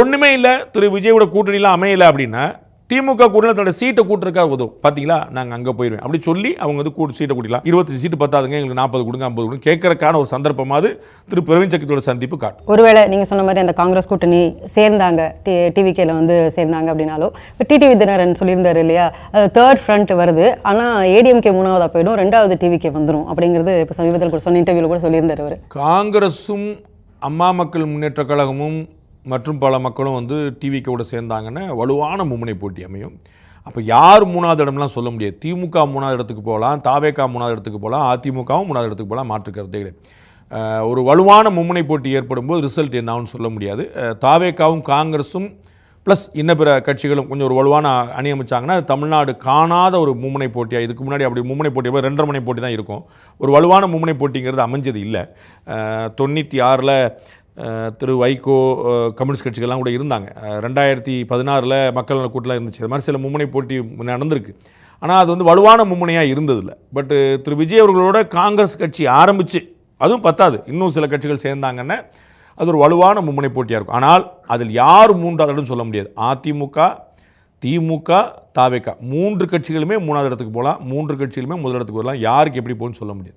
ஒன்றுமே இல்லை. திரு விஜயோட கூட்டணிலாம் அமையலை அப்படின்னா திமுக கூட்டணியில் தன்னோட சீட்டை கூட்டுறக்கா உதவும். பார்த்தீங்களா நாங்கள் அங்கே போயிடுவேன் அப்படி சொல்லி அவங்க வந்து கூட்டு சீட்டை கூட்டிக்கலாம் இருபத்தஞ்சு சீட்டு பத்தாதுங்க. எங்களுக்கு நாற்பது கொடுங்க ஐம்பது கொடுங்க கேட்கறக்கான ஒரு சந்தர்ப்பமாவது திரு பிரவீன் சக்கரத்தோட சந்திப்பு காட்டும். ஒருவேளை நீங்கள் சொன்ன மாதிரி அந்த காங்கிரஸ் கூட்டணி சேர்ந்தாங்க. டி டிவிகேல வந்து சேர்ந்தாங்க அப்படின்னாலும் இப்போ டிடிவி தினரன் சொல்லியிருந்தாரு இல்லையா? தேர்ட் ஃப்ரண்ட் வருது. ஆனால் ஏடிஎம்கே மூணாவதாக போயிடும். ரெண்டாவது டிவிகே வந்துடும் அப்படிங்கிறது இப்போ சமீபத்தில் கூட சொன்ன இன்டர்வியூவில் கூட சொல்லியிருந்தார் அவர். காங்கிரஸும் அம்மா மக்கள் முன்னேற்ற கழகமும் மற்றும் பல மக்களும் வந்து டிவிக்கோட சேர்ந்தாங்கன்னா வலுவான மும்முனை போட்டி அமையும். அப்போ யார் மூணாவது இடம்லாம் சொல்ல முடியாது. திமுக மூணாவது இடத்துக்கு போகலாம் தாவேகா மூணாவது இடத்துக்கு போகலாம் அதிமுகவும் மூணாவது இடத்துக்கு போகலாம் மாற்று கிடையாது. ஒரு வலுவான மும்முனை போட்டி ஏற்படும் போது ரிசல்ட் என்னான்னு சொல்ல முடியாது. தாவேக்காவும் தாவேகாவும் காங்கிரஸும் ப்ளஸ் இன்ன பிற கட்சிகளும் கொஞ்சம் ஒரு வலுவான அணி அமைச்சாங்கன்னா தமிழ்நாடு காணாத ஒரு மும்முனை போட்டியாக இதுக்கு முன்னாடி அப்படி மும்முனை போட்டி ரெண்டரை மணி போட்டி தான் இருக்கும். ஒரு வலுவான மும்முனை போட்டிங்கிறது அமைஞ்சது இல்லை. தொண்ணூற்றி ஆறில் திரு வைகோ கம்யூனிஸ்ட் கட்சிகள்லாம் கூட இருந்தாங்க. ரெண்டாயிரத்தி பதினாறில் மக்கள் நல கூட்டத்தில் இருந்துச்சு. அது மாதிரி சில மும்முனை போட்டி நடந்திருக்கு. ஆனால் அது வந்து வலுவான மும்முனையாக இருந்ததில்ல. பட்டு திரு விஜய் அவர்களோட காங்கிரஸ் கட்சி ஆரம்பித்து அதுவும் பத்தாது. இன்னும் சில கட்சிகள் சேர்ந்தாங்கன்னா அது ஒரு வலுவான மும்முனை போட்டியாக இருக்கும். ஆனால் அதில் யார் மூன்றாவது இடம் சொல்ல முடியாது. அதிமுக திமுக தாவேகா மூன்று கட்சிகளுமே மூணாவது இடத்துக்கு போகலாம். மூன்று கட்சிகளுமே முதல் இடத்துக்கு வரலாம். யாருக்கு எப்படி போகணும்னு சொல்ல முடியாது.